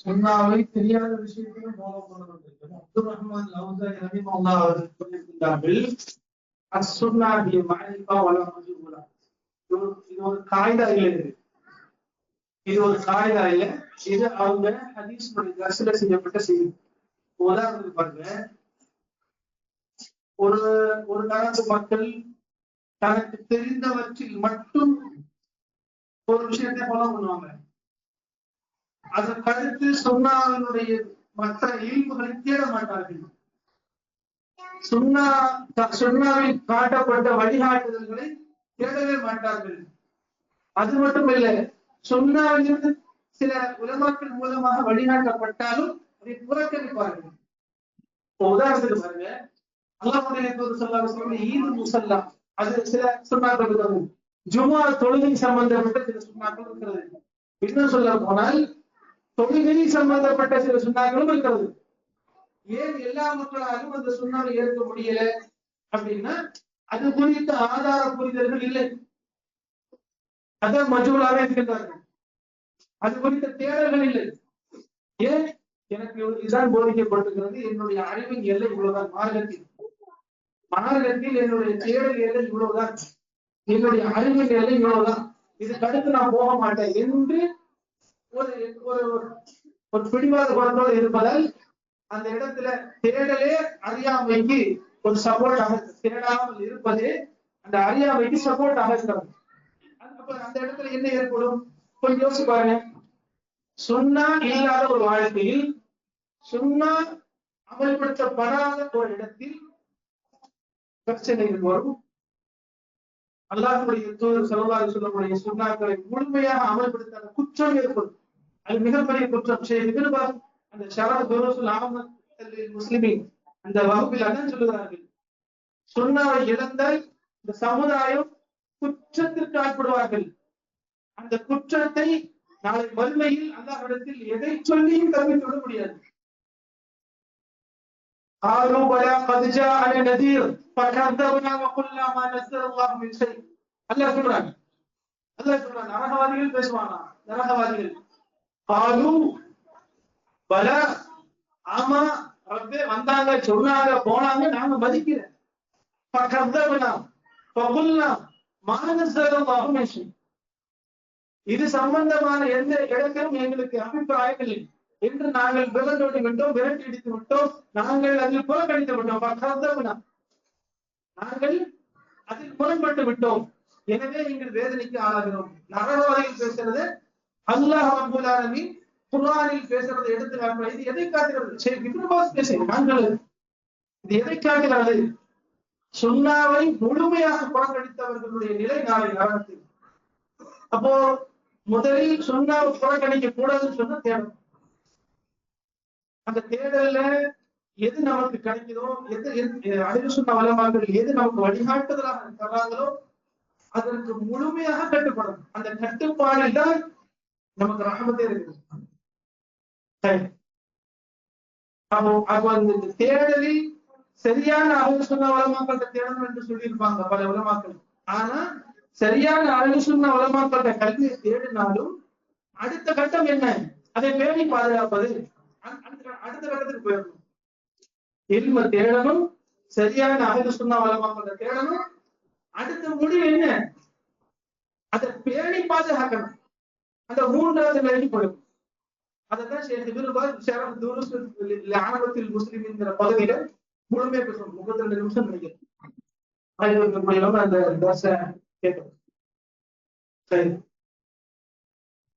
சுண்ணாவை தெரியாத விஷயத்திலும் போகப்படுவதற்கு அப்துல் ரஹ்மான் லவுசரி ரஹிம் அல்லா அவர்கள் சொல்லியிருக்கிறார்கள் அசுன்னாஹி மஅரிஃபா வளர்ந்து மஜ்ஹூலா இது ஒரு- காய்தா இல்லை இது ஒரு காய்தா இல்லை இது அவங்க ஹதீஸ் தர்சில செய்யப்பட்ட செய்தி. உதாரணத்துக்கு பாருங்க. ஒரு ஒரு காலத்து மக்கள் தனக்கு தெரிந்தவற்றில் மட்டும் ஒரு விஷயத்தை ஃபாலோ பண்ணுவாங்க. அதற்கு அடுத்து சுண்ணாவினுடைய மற்ற இயல்புகளை தேட மாட்டார்கள். சுண்ணா சுண்ணாவில் காட்டப்பட்ட வழிகாட்டுதல்களை தேடவே மாட்டார்கள். அது மட்டும் இல்ல சுண்ணாவிலிருந்து சில உலமாக்கள் மூலமாக வழிகாட்டப்பட்டாலும் அதை புறக்கணிப்பார்கள். உதாரணத்துக்கு பாருங்க. அல்லாஹ்வுடைய தூதர் ஸல்லல்லாஹு அலைஹி அது சில சுண்ணாக்கள் இருக்கிறது ஜுமா தொழுகை சம்பந்தப்பட்ட சில சுண்ணாக்கள் இருக்கிறது. இன்னும் சொல்ல போனால் தொழுகை சம்பந்தப்பட்ட சில சுண்ணாங்களும் இருக்கிறது. ஏன் எல்லா மக்களாலும் அந்த சுண்ணாவை ஏற்க முடியல அப்படின்னா அது குறித்த ஆதார புரிதல்கள் இல்லை. அதான் மஜூலாவே இருக்கின்றார்கள். அது குறித்த தேடல்கள் இல்லை. ஏன்? எனக்கு இதுதான் போதிக்கப்பட்டிருக்கிறது. என்னுடைய அறிவின் எல்லை இவ்வளவுதான். மார்க்கத்தில். மார்க்கத்தில் என்னுடைய தேடல் எல்லை இவ்வளவுதான். என்னுடைய அறிவின் எல்லை இவ்வளவுதான். இதுக்கு அடுத்து நான் போக மாட்டேன் என்று ஒரு ஒரு ஒரு பிடிவாத குணத்தோடு இருப்பதால் அந்த இடத்துல தேடலே அறியாமைக்கு ஒரு சப்போர்ட்டாக தேடாமல் இருப்பதே அந்த அறியாமைக்கு சப்போர்ட்டாக இருக்கிறது. அந்த இடத்துல என்ன ஏற்படும்? கொஞ்சம் யோசிச்சு பாருங்க. சுண்ணா இல்லாத ஒரு வாழ்க்கையில் சுண்ணா அமல்படுத்தப்படாத ஒரு இடத்தில் பிரச்சனைகள் வரும். அல்லாஹுடைய தூதர் செலவாறு சொல்லக்கூடிய சுண்ணாக்களை முழுமையாக அமல்படுத்த குற்றம் ஏற்படும். அது மிகப்பெரிய குற்றம். செய்து அந்த ஷரத் துருசுல் முஸ்லிமின் அந்த வகுப்பில் அதான் சொல்லுகிறார்கள். சுண்ணாவை இழந்தால் இந்த சமுதாயம் குற்றத்திற்கு ஆட்படுவார்கள். அந்த குற்றத்தை நாளை மறுமையில் அல்லாஹ்விடத்தில் எதை சொல்லியும் தப்பி சொல்ல முடியாது. قالوا بلى قد جاءنا نذير فكذبنا وقلنا ما نزل الله من شيء அல்லாஹ் சொல்றாங்க அல்லாஹ் சொல்றாங்க நரகவாதிகள் பேசுவானா நரகவாதிகள் قالوا பல ஆமா ரப்பே வந்தாங்க சொன்னாங்க போனாங்க நாங்க மதிக்கிறேன் فكذبنا فقلنا ما نزل الله من شيء இது சம்பந்தமான எந்த இடத்திலும் எங்களுக்கு அபிப்பிராயம் இல்லை என்று நாங்கள் விரண்டோடி விட்டோம் விரட்டி அடித்து விட்டோம். நாங்கள் அதில் புறக்கணித்து விட்டோம். பக்கத்தவனா. நாங்கள் அதில் முரண்பட்டு விட்டோம். எனவே எங்கள் வேதனைக்கு ஆளாகிறோம். நரகவாதிகள் பேசுறது அல்லாஹ் அபுல்லாரமி ஆலமீன் குர்ஆனில் எடுத்து காட்டுறது இது எதை காட்டுகிறது? சரி இப்னு பேசுங்க. நாங்கள் இது எதை காட்டுகிறது? சுண்ணாவை முழுமையாக புறக்கணித்தவர்களுடைய நிலை நாளை நரகத்தில். அப்போ முதலில் சுண்ணாவை புறக்கணிக்க கூடாதுன்னு சொன்ன தேவை. அந்த தேடல்ல எது நமக்கு கிடைக்குதோ எது அழிவு சொன்ன வளமார்கள் எது நமக்கு வழிகாட்டுதலாக தர்றாங்களோ அதற்கு முழுமையாக கட்டுப்படும். அந்த கட்டுப்பாடில் தான் நமக்கு ரகமத்தே இருக்குது. அப்போ அப்போ அந்த தேடலில் சரியான அழகு சொன்ன வளமாக்கள்கிட்ட தேடணும் என்று சொல்லியிருப்பாங்க பல வளமாக்கள் ஆனா சரியான அழகு சொன்ன வளமாக்கள்கிட்ட கல்வியை தேடினாலும் அடுத்த கட்டம் என்ன? அதை பேணி பாதுகாப்பது. அடுத்த அடுத்த கட்டத்துக்கு போயிடணும். இல்ம தேடணும் சரியான அழகு சொன்ன வளமாக்கள்கிட்ட தேடணும். அடுத்த முடிவு என்ன? அதை பேணி பாதுகாக்கணும். அந்த மூன்றாவது நிலைக்கு போயிடும் அதைத்தான் சேர்ந்து இப்னு பாஸ் ஷரஃப் துருஸ் ஆரம்பத்தில் பகுதியில முழுமையா பேசணும். முப்பத்தி ரெண்டு நிமிஷம் நினைக்கிறேன். அந்த தோசை கேட்கணும் சரி.